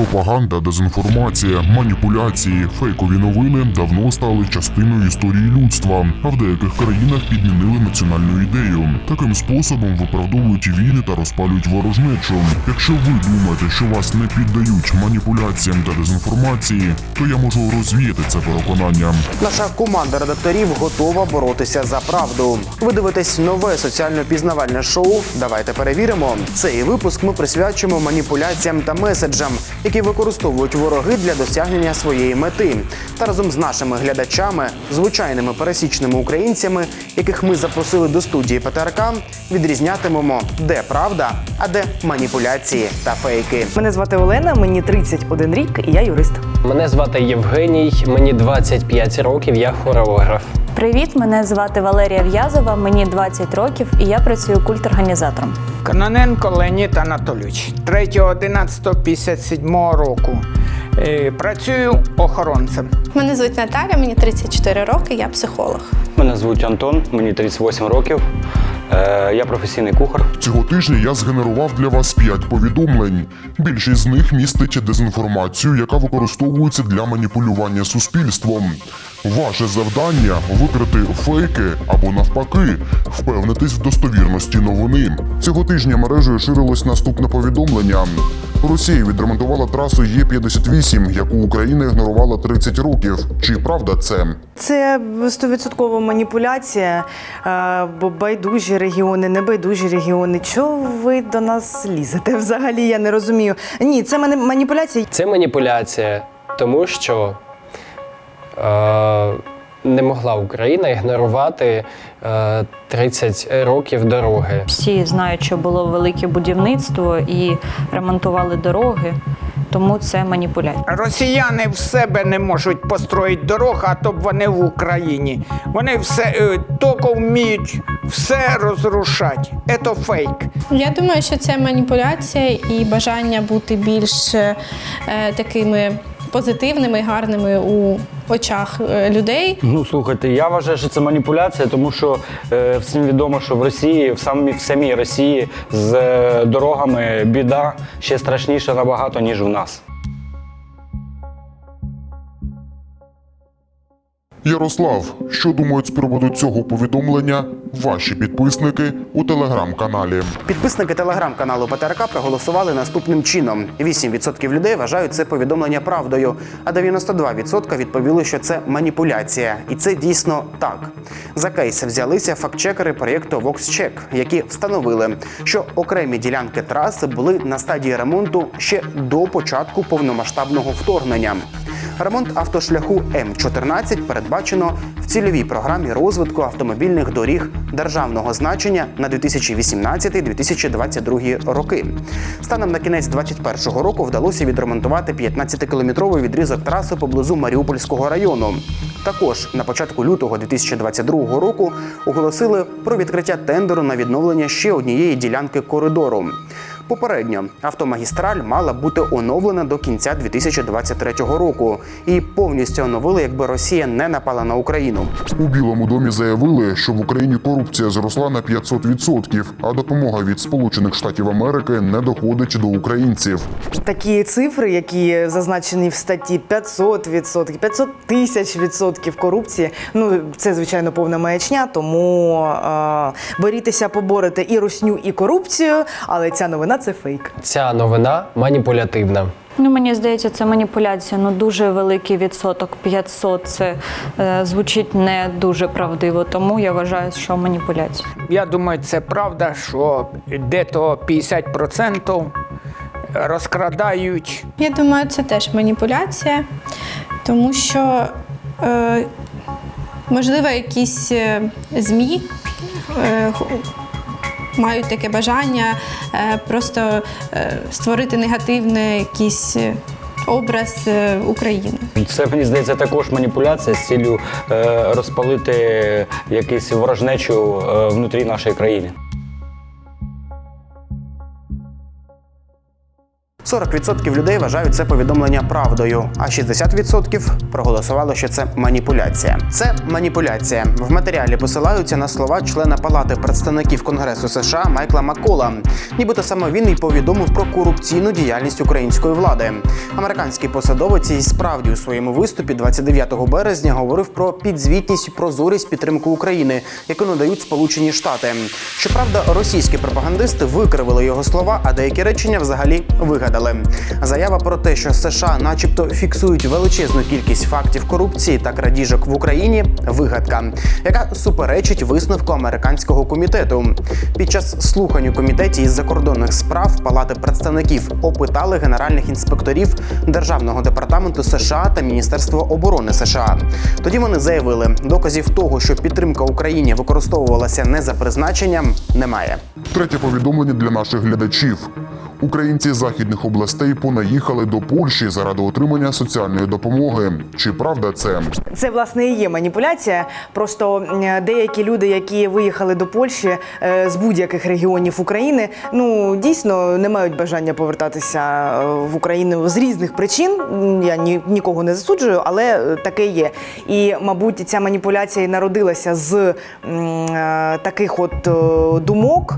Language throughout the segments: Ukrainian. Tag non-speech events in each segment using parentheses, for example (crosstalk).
Пропаганда, дезінформація, маніпуляції, фейкові новини давно стали частиною історії людства, а в деяких країнах підмінили національну ідею. Таким способом виправдовують війни та розпалюють ворожнечу. Якщо ви думаєте, що вас не піддають маніпуляціям та дезінформації, то я можу розвіяти це переконання. Наша команда редакторів готова боротися за правду. Ви дивитесь нове соціально-пізнавальне шоу. Давайте перевіримо. Цей випуск ми присвячуємо маніпуляціям та меседжам, які використовують вороги для досягнення своєї мети. Та разом з нашими глядачами, звичайними пересічними українцями, яких ми запросили до студії ПТРК, відрізнятимемо, де правда, а де маніпуляції та фейки. Мене звати Олена, мені 31 рік, і я юрист. Мене звати Євгеній, мені 25 років, я хореограф. Привіт, мене звати Валерія В'язова, мені 20 років і я працюю культорганізатором. Кононенко Леонід Анатолійович, 3.11.57 року. Е, Працюю охоронцем. Мене звуть Наталя, мені 34 роки, я психолог. Мене звуть Антон, мені 38 років. Е, Я професійний кухар. Цього тижня я згенерував для вас 5 повідомлень. Більшість з них містить дезінформацію, яка використовується для маніпулювання суспільством. Ваше завдання викрити фейки або навпаки, впевнитись в достовірності новини. Цього тижня мережею ширилось наступне повідомлення. Росія відремонтувала трасу Є-58, яку Україна ігнорувала 30 років. Чи правда це? Це стовідсоткова маніпуляція, е, бо байдужі регіони, небайдужі регіони. Чого ви до нас лізете? Взагалі я не розумію. Ні, це мани- маніпуляція. Це маніпуляція, тому що е, не могла Україна ігнорувати е, 30 років дороги. Всі знають, що було велике будівництво і ремонтували дороги, тому це маніпуляція. Росіяни в себе не можуть построїти дорог, а то б вони в Україні. Вони все е, тільки вміють все розрушати. Це фейк. Я думаю, що це маніпуляція і бажання бути більш е, такими позитивними, гарними у очах е, людей. Ну слухайте, я вважаю, що це маніпуляція, тому що е, всім відомо, що в Росії, в самій, в самій Росії з е, дорогами біда ще страшніша набагато, ніж у нас. Ярослав, що думають з приводу цього повідомлення ваші підписники у телеграм-каналі? Підписники телеграм-каналу ПТРК проголосували наступним чином: 8% людей вважають це повідомлення правдою, а 92% відповіли, що це маніпуляція, і це дійсно так. За кейс взялися фактчекери проєкту VoxCheck, які встановили, що окремі ділянки траси були на стадії ремонту ще до початку повномасштабного вторгнення. Ремонт автошляху М14 передбачено в цільовій програмі розвитку автомобільних доріг державного значення на 2018-2022 роки. Станом на кінець 2021 року вдалося відремонтувати 15-кілометровий відрізок траси поблизу Маріупольського району. Також на початку лютого 2022 року оголосили про відкриття тендеру на відновлення ще однієї ділянки коридору. Попередньо автомагістраль мала бути оновлена до кінця 2023 року і повністю оновили, якби Росія не напала на Україну. У Білому домі заявили, що в Україні корупція зросла на 500%, а допомога від Сполучених Штатів Америки не доходить до українців. Такі цифри, які зазначені в статті 500%, 500 тисяч відсотків корупції. Ну це звичайно повна маячня. Тому е, борітеся поборете і русню, і корупцію. Але ця новина це фейк. Ця новина маніпулятивна. Ну, мені здається, це маніпуляція. Ну дуже великий відсоток 500 Це е, звучить не дуже правдиво, тому я вважаю, що маніпуляція. Я думаю, це правда, що де-то 50% розкрадають. Я думаю, це теж маніпуляція, тому що, е, можливо, якісь е, ЗМІ е, мають таке бажання е, просто е, створити негативний якийсь е, образ України. Це мені здається також маніпуляція з ціллю розпалити якусь ворожнечу внутрі нашої країни. 40% людей вважають це повідомлення правдою, а 60% проголосувало, що це маніпуляція. Це маніпуляція. В матеріалі посилаються на слова члена Палати представників Конгресу США Майкла Маккола. Нібито саме він і повідомив про корупційну діяльність української влади. Американський посадовець і справді у своєму виступі 29 березня говорив про підзвітність прозорість підтримку України, яку надають Сполучені Штати. Щоправда, російські пропагандисти викривили його слова, а деякі речення взагалі вигадали. Заява про те, що США, начебто, фіксують величезну кількість фактів корупції та крадіжок в Україні, вигадка, яка суперечить висновку американського комітету. Під час слухань у комітеті із закордонних справ Палати представників опитали генеральних інспекторів Державного департаменту США та Міністерства оборони США. Тоді вони заявили, доказів того, що підтримка Україні використовувалася не за призначенням, немає. Третє повідомлення для наших глядачів. Українці західних областей понаїхали до Польщі заради отримання соціальної допомоги. Чи правда це? Це власне і є маніпуляція. Просто деякі люди, які виїхали до Польщі е, з будь-яких регіонів України, ну дійсно не мають бажання повертатися е, в Україну з різних причин. Я ні, нікого не засуджую, але е, таке є. І, мабуть, ця маніпуляція і народилася з м, таких от думок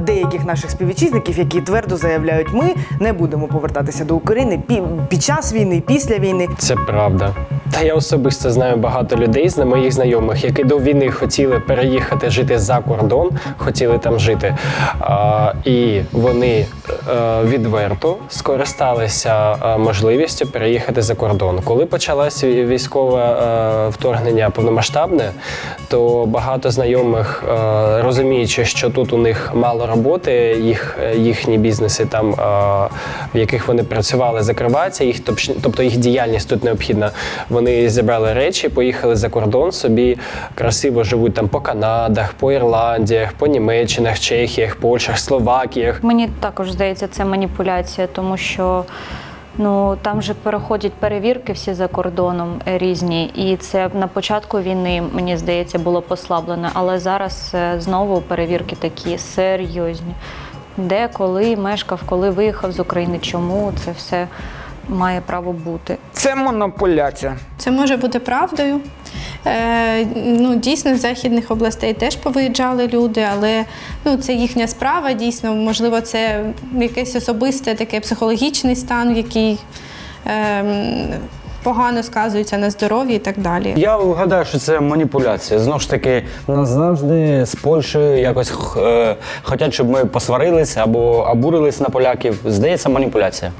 деяких наших співвітчизників, які твердо заявляють, ми не будемо повертатися до України пі- під час війни, після війни. Це правда. Та я особисто знаю багато людей з моїх знайомих, які до війни хотіли переїхати жити за кордон, хотіли там жити. А, і вони е, відверто скористалися е, можливістю переїхати за кордон. Коли почалось військове е, вторгнення повномасштабне, то багато знайомих, розуміючи, що тут у них мало роботи, їх, їхні бізнеси там, в яких вони працювали, закриваються, їх, тоб- тобто їх діяльність тут необхідна. Вони зібрали речі, поїхали за кордон, собі красиво живуть там по Канадах, по Ірландіях, по Німеччинах, Чехіях, Польщах, Словакіях. Мені також здається, це маніпуляція, тому що ну там же переходять перевірки всі за кордоном різні, і це на початку війни, мені здається, було послаблено. Але зараз е, знову перевірки такі серйозні. Де, коли мешкав, коли виїхав з України, чому це все має право бути. Це маніпуляція. Це може бути правдою. Е, ну, дійсно, з західних областей теж повиїжджали люди, але ну, це їхня справа. Дійсно, можливо, це якийсь особистий такий психологічний стан, який е, погано сказується на здоров'ї і так далі. Я вгадаю, що це маніпуляція. Знову ж таки, нас завжди з Польщею якось е, хочуть, щоб ми посварились або обурились на поляків. Здається, маніпуляція.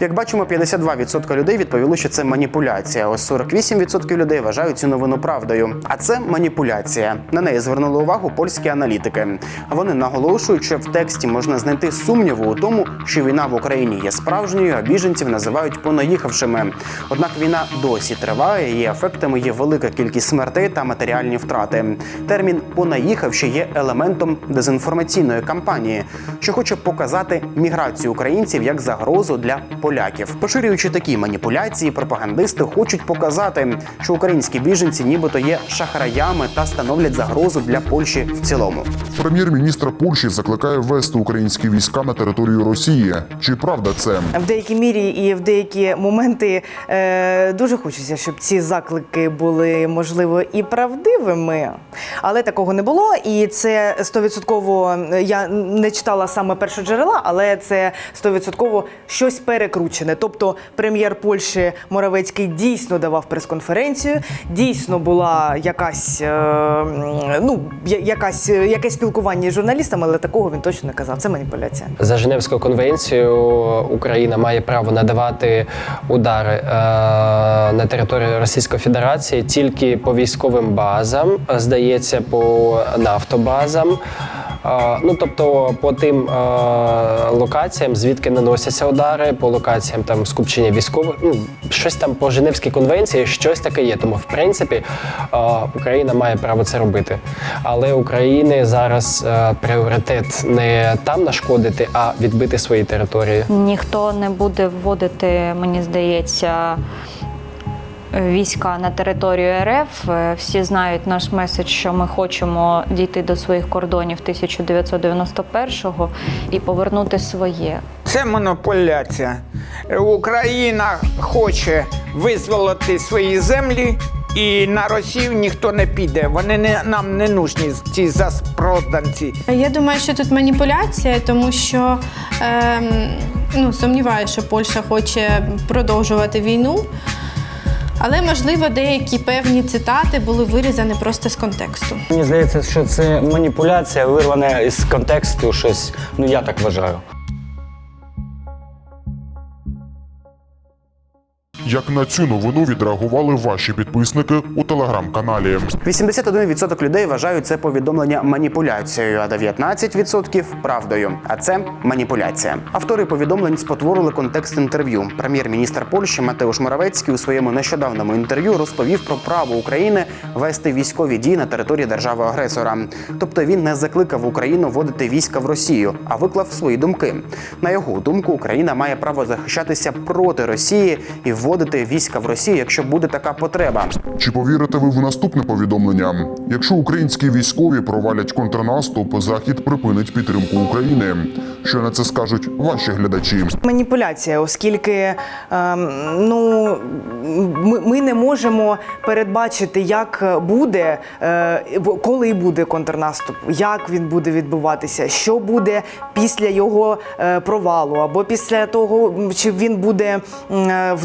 Як бачимо, 52% людей відповіли, що це маніпуляція. Ось 48% людей вважають цю новину правдою. А це маніпуляція. На неї звернули увагу польські аналітики. Вони наголошують, що в тексті можна знайти сумніву у тому, що війна в Україні є справжньою, а біженців називають понаїхавшими. Однак війна досі триває. Її ефектами є велика кількість смертей та матеріальні втрати. Термін понаїхавши є елементом дезінформаційної кампанії, що хоче показати міграцію українців як загрозу для поляків. Поширюючи такі маніпуляції, пропагандисти хочуть показати, що українські біженці нібито є шахраями та становлять загрозу для Польщі в цілому. Прем'єр-міністр Польщі закликає ввести українські війська на територію Росії. Чи правда це? В деякій мірі і в деякі моменти е, дуже хочеться, щоб ці заклики були можливо і правдивими, але такого не було. І це стовідсотково я не читала саме першоджерела, але це стовідсотково щось перекручене. Тобто, прем'єр Польщі Моравецький дійсно давав прес-конференцію, дійсно була якась е, ну якась якесь спілкування з журналістами, але такого він точно не казав. Це маніпуляція. За Женевською конвенцією Україна має право надавати удари е, на територію Російської Федерації тільки по військовим базам, е, здається, по нафтобазам. Ну тобто по тим локаціям, звідки наносяться удари, по локаціям там скупчення військових, ну щось там по Женевській конвенції, щось таке є. Тому в принципі Україна має право це робити. Але України зараз пріоритет не там нашкодити, а відбити свої території. Ніхто не буде вводити, мені здається, війська на територію РФ. Е, Всі знають наш меседж, що ми хочемо дійти до своїх кордонів 1991-го і повернути своє. Це маніпуляція. Україна хоче визволити свої землі, і на Росію ніхто не піде. Вони не, нам не нужні, ці заспроданці. Я думаю, що тут маніпуляція, тому що ем, ну, сумніваюся, що Польща хоче продовжувати війну. Але, можливо, деякі певні цитати були вирізані просто з контексту. Мені здається, що це маніпуляція, вирване із контексту щось. Ну я так вважаю. Як на цю новину відреагували ваші підписники у телеграм-каналі? 81% людей вважають це повідомлення маніпуляцією, а 19% правдою. А це маніпуляція. Автори повідомлень спотворили контекст інтерв'ю. Прем'єр-міністр Польщі Матеуш Моравецький у своєму нещодавному інтерв'ю розповів про право України вести військові дії на території держави-агресора. Тобто він не закликав Україну вводити війська в Росію, а виклав свої думки. На його думку, Україна має право захищатися проти Росії і вводити війська в Росію, якщо буде така потреба. Чи повірите ви в наступне повідомлення? Якщо українські військові провалять контрнаступ, захід припинить підтримку України. Що на це скажуть ваші глядачі? маніпуляція, оскільки ем, ну, ми, ми не можемо передбачити, як буде, е, в- коли буде контрнаступ, як він буде відбуватися, що буде після його е, провалу, або після того, чи він буде м,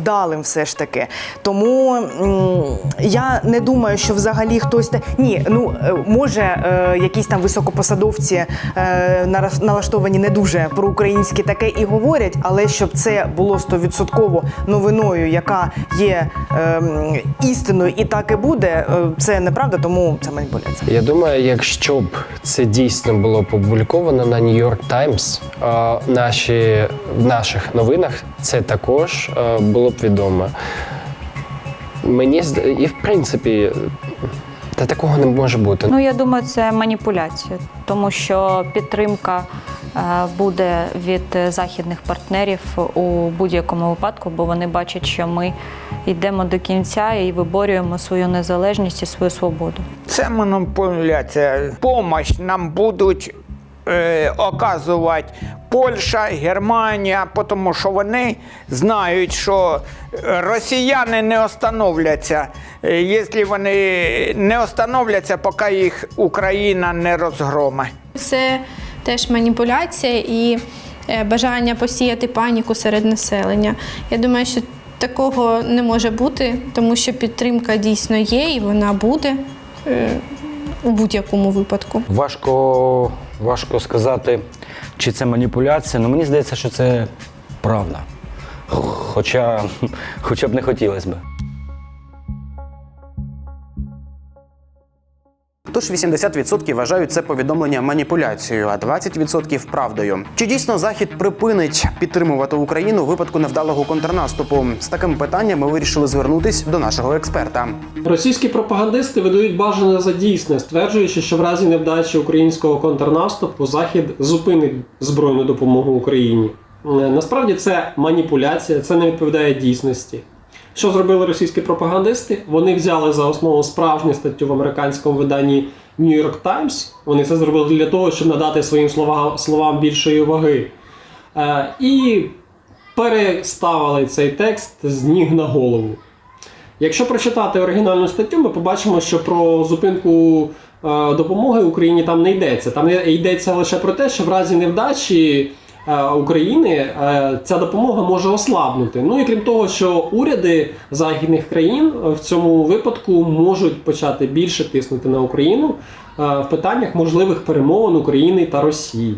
е, все ж таки. Тому я не думаю, що взагалі хтось. Ні, ну е, може е, якісь там високопосадовці е, налаштовані не дуже проукраїнські таке і говорять, але щоб це було стовідсотково новиною, яка є ем, істиною, і так і буде, це неправда, тому це мені маніпуляція. Я думаю, якщо б це дійсно було опубліковано на New York Times, наші, в наших новинах це також е, було б відомо. Мені і в принципі, та такого не може бути. Ну я думаю, це маніпуляція, тому що підтримка е, буде від західних партнерів у будь-якому випадку, бо вони бачать, що ми йдемо до кінця і виборюємо свою незалежність і свою свободу. Це маніпуляція. Помощь нам будуть е, оказувати Польща, Германія, тому що вони знають, що росіяни не остановляться, е, якщо вони не остановляться, поки їх Україна не розгромить. Це теж маніпуляція і е, бажання посіяти паніку серед населення. Я думаю, що такого не може бути, тому що підтримка дійсно є і вона буде е, у будь-якому випадку. Важко, важко сказати, чи це маніпуляція. Ну мені здається, що це правда. Хоча, (laughs) хоча б не хотілося б. Тож 80% вважають це повідомлення маніпуляцією, а 20% правдою. Чи дійсно захід припинить підтримувати Україну у випадку невдалого контрнаступу? З таким питанням ми вирішили звернутись до нашого експерта. Російські пропагандисти видають бажане за дійсне, стверджуючи, що в разі невдачі українського контрнаступу Захід зупинить збройну допомогу Україні. Е, Насправді це маніпуляція, це не відповідає дійсності. Що зробили російські пропагандисти? Вони взяли за основу справжню статтю в американському виданні New York Times. Вони це зробили для того, щоб надати своїм словам, словам більшої ваги. Е, і переставили цей текст з ніг на голову. Якщо прочитати оригінальну статтю, ми побачимо, що про зупинку е, допомоги Україні там не йдеться. Там йде- йдеться лише про те, що в разі невдачі України е, ця допомога може ослабнути. Ну і крім того, що уряди західних країн е, в цьому випадку можуть почати більше тиснути на Україну е, в питаннях можливих перемовин України та Росії.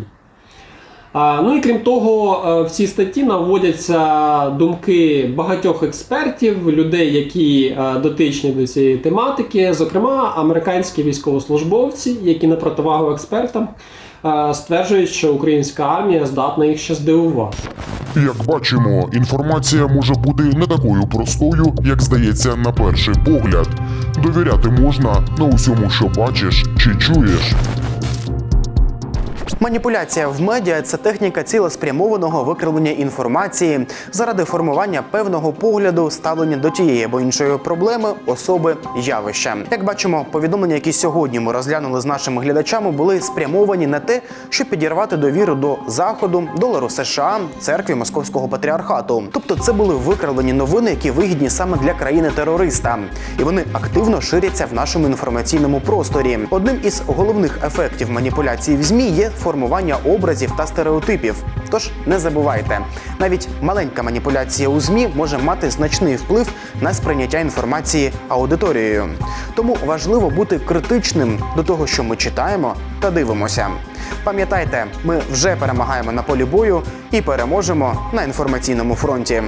Ну і крім того, е, в цій статті наводяться думки багатьох експертів, людей, які е, дотичні до цієї тематики, зокрема американські військовослужбовці, які на противагу експертам е, стверджують, що українська армія здатна їх ще здивувати. Як бачимо, інформація може бути не такою простою, як здається на перший погляд. Довіряти можна на усьому, що бачиш чи чуєш. Маніпуляція в медіа це техніка цілеспрямованого викривлення інформації заради формування певного погляду, ставлення до тієї або іншої проблеми, особи, явища. Як бачимо, повідомлення, які сьогодні ми розглянули з нашими глядачами, були спрямовані на те, щоб підірвати довіру до заходу, долару США, церкві Московського патріархату. Тобто, це були викривлені новини, які вигідні саме для країни-терориста, і вони активно ширяться в нашому інформаційному просторі. Одним із головних ефектів маніпуляції в змі є формування образів та стереотипів. Тож не забувайте, навіть маленька маніпуляція у змі може мати значний вплив на сприйняття інформації аудиторією. Тому важливо бути критичним до того, що ми читаємо та дивимося. Пам'ятайте, ми вже перемагаємо на полі бою і переможемо на інформаційному фронті.